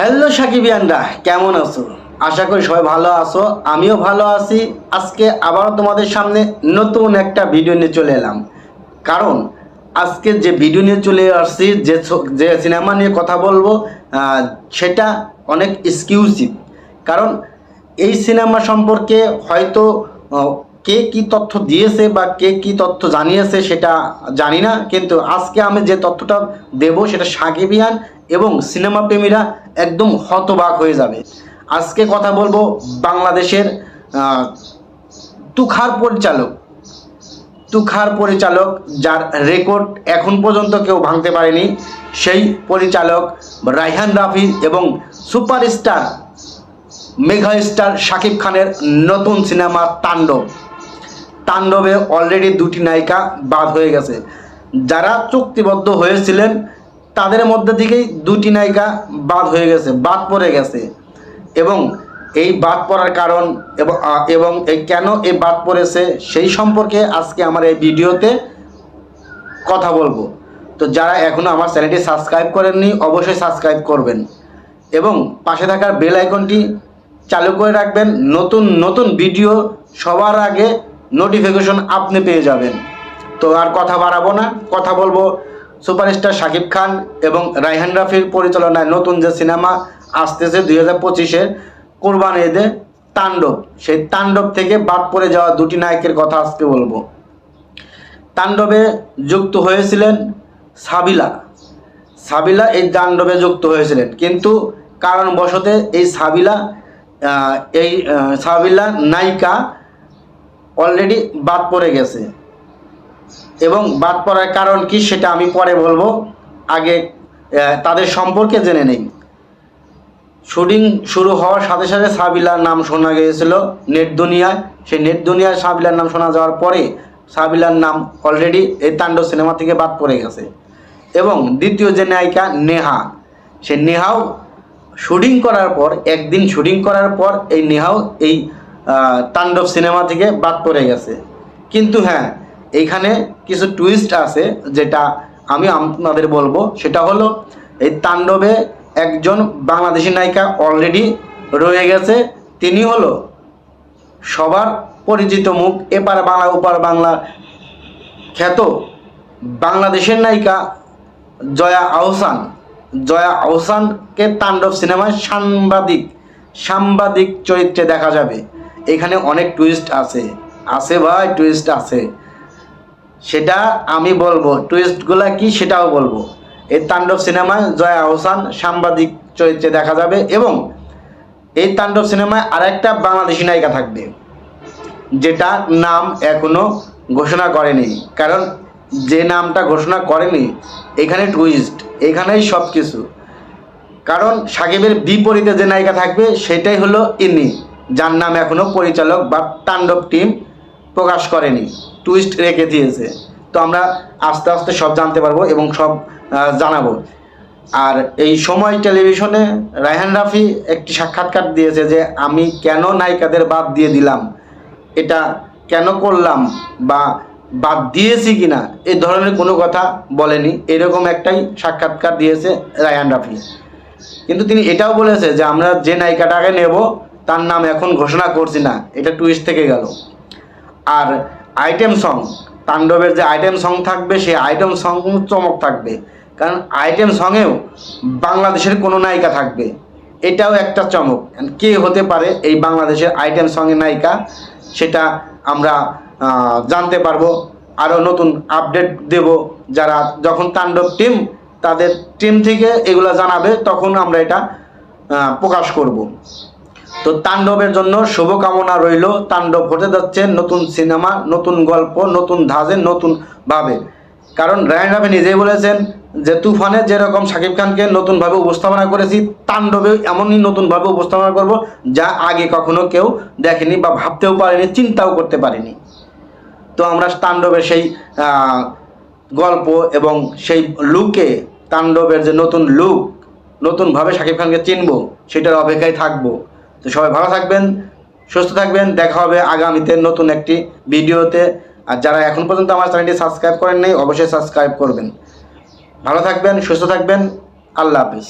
Hello সাকিবিয়ানরা, কেমন আছো? আশা করি সবাই ভালো আছো, আমিও ভালো আছি। আজকে আবারও তোমাদের সামনে নতুন একটা ভিডিও নিয়ে চলে এলাম। কারণ আজকে যে ভিডিও নিয়ে চলে আসছি, যে যে সিনেমা নিয়ে কথা বলব সেটা অনেক এক্সকিউসিভ কারণ এই সিনেমা সম্পর্কে হয়তো কে কি তথ্য দিয়েছে বা কে কি তথ্য জানিয়েছে সেটা জানি না, কিন্তু আজকে আমি যে তথ্যটা দেব সেটা সাকিবিয়ান এবং সিনেমা প্রেমীরা একদম হতবাক হয়ে যাবে। আজকে কথা বলব বাংলাদেশের তুখার পরিচালক তুখার পরিচালক যার রেকর্ড এখন পর্যন্ত কেউ ভাঙতে পারেনি, সেই পরিচালক রাইহান রাফি এবং সুপারস্টার মেঘা স্টার শাকিব খানের নতুন সিনেমা তাণ্ডব। তাণ্ডবে অলরেডি দুটি নায়িকা বাদ হয়ে গেছে। যারা চুক্তিবদ্ধ হয়েছিলেন, তাদের মধ্যে থেকেই দুটি নায়িকা বাদ হয়ে গেছে, বাদ পড়ে গেছে। এবং এই বাদ পড়ার কারণ এবং এই কেন এই বাদ পড়েছে, সেই সম্পর্কে আজকে আমার এই ভিডিওতে কথা বলব। তো যারা এখনও আমার চ্যানেলটি সাবস্ক্রাইব করেননি, অবশ্যই সাবস্ক্রাইব করবেন। এবং পাশে থাকার বেল আইকনটি চালু করে রাখবেন। নতুন নতুন ভিডিও সবার আগে নোটিফিকেশন আপনি পেয়ে যাবেন। তো আর কথা বাড়াবো না, কথা বলব সুপারস্টার শাকিব খান এবং রাইহান রাফির পরিচালনায় নতুন যে সিনেমা আসতেছে দুই হাজার পঁচিশের কোরবান ঈদে তাণ্ডব। সেই তাণ্ডব থেকে বাদ পড়ে যাওয়া দুটি নায়কের কথা আজকে বলব। তাণ্ডবে যুক্ত হয়েছিলেন সাবিলা। সাবিলা এই তাণ্ডবে যুক্ত হয়েছিলেন। কিন্তু কারণবশতে এই সাবিলা এই সাবিলা নায়িকা অলরেডি বাদ পড়ে গেছে। এবং বাদ পড়ার কারণ কি সেটা আমি পরে বলব। আগে তাদের সম্পর্কে জেনে নেই। শুটিং শুরু হওয়ার সাথে সাথে সাবিলার নাম শোনা গিয়েছিল নেট দুনিয়ায়। সেই নেট দুনিয়ায় সাবিলার নাম শোনা যাওয়ার পরে সাবিলার নাম অলরেডি এই তাণ্ডব সিনেমা থেকে বাদ পড়ে গেছে। এবং দ্বিতীয় যে নায়িকা নেহা সে নেহাও শুটিং করার পর, একদিন শুটিং করার পর এই নেহাও এই তাণ্ডব সিনেমা থেকে বাদ পড়ে গেছে। কিন্তু হ্যাঁ এইখানে কিছু টুইস্ট আছে যেটা আমি আপনাদের বলব। সেটা হলো, এই তাণ্ডবে একজন বাংলাদেশি নায়িকা অলরেডি রয়ে গেছে। তিনি হলো সবার পরিচিত মুখ, এপার বাংলা, ওপার বাংলা খ্যাত বাংলাদেশের নায়িকা জয়া আহসান। জয়া আহসানকে তাণ্ডব সিনেমায় সাংবাদিক সাংবাদিক চরিত্রে দেখা যাবে। এখানে অনেক টুইস্ট আছে। আছে ভাই টুইস্ট আছে। সেটা আমি বলব। টুইস্টগুলা কি সেটাও বলব। এই তাণ্ডব সিনেমায় জয়া আহসান সাংবাদিক চরিত্রে দেখা যাবে এবং এই তাণ্ডব সিনেমায় আরেকটা বাংলাদেশি নায়িকা থাকবে, যেটা নাম এখনও ঘোষণা করেনি। কারণ যে নামটা ঘোষণা করেনি, এখানে টুইস্ট এখানেই সব কিছু কারণ সাকিবের বিপরীতে যে নায়িকা থাকবে, সেটাই হলো ইনি। যার নাম এখনও পরিচালক বা তাণ্ডব টিম প্রকাশ করেনি। টুইস্ট রেখে দিয়েছে। তো আমরা আস্তে আস্তে সব জানতে পারব এবং সব জানাব। আর এই সময় টেলিভিশনে রায়হান রাফি একটি সাক্ষাৎকার দিয়েছে যে, আমি কেন নায়িকাদের বাদ দিয়ে দিলাম? এটা কেন করলাম? বা বাদ দিয়েছি কি না এ ধরনের কোনো কথা বলেনি। এরকম একটাই সাক্ষাৎকার দিয়েছে রায়হান রাফি। কিন্তু তিনি এটাও বলেছে যে, আমরা যে নায়িকাটাকে নেব তার নাম এখন ঘোষণা করছি না, এটা টুইস্ট থেকে গেল। আর আইটেম সং তাণ্ডবের যে আইটেম সং থাকবে, সেই আইটেম সং চমক থাকবে। কারণ আইটেম সঙেও বাংলাদেশের কোনো নায়িকা থাকবে। এটাও একটা চমক। কে হতে পারে এই বাংলাদেশের আইটেম সঙ্গের নায়িকা, সেটা আমরা জানতে পারব। আরও নতুন আপডেট দেব যারা যখন তাণ্ডব টিম তাদের টিম থেকে এগুলো জানাবে, তখন আমরা এটা প্রকাশ করব। তো তাণ্ডবের জন্য শুভকামনা রইল। তাণ্ডব হতে যাচ্ছে নতুন সিনেমা, নতুন গল্প, নতুন ধাজে নতুন ভাবে। কারণ রায়ন রাফি নিজেই বলেছেন যে তুফানে যেরকম শাকিব খানকে নতুনভাবে উপস্থাপনা করেছি তাণ্ডবে এমনই নতুনভাবে উপস্থাপনা করব যা আগে কখনো কেউ দেখেনি বা ভাবতেও পারেনি, চিন্তাও করতে পারেনি। তো আমরা তাণ্ডবের সেই গল্প এবং সেই লুকে তাণ্ডবের যে নতুন লুক নতুনভাবে শাকিব খানকে চিনব, সেটার অপেক্ষায় থাকব। তো সবাই ভালো থাকবেন, সুস্থ থাকবেন, দেখা হবে আগামীতে নতুন একটি ভিডিওতে। আর যারা এখন পর্যন্ত আমার চ্যানেলটি সাবস্ক্রাইব করেন নাই অবশ্যই সাবস্ক্রাইব করবেন। ভালো থাকবেন, সুস্থ থাকবেন, আল্লাহ হাফিজ।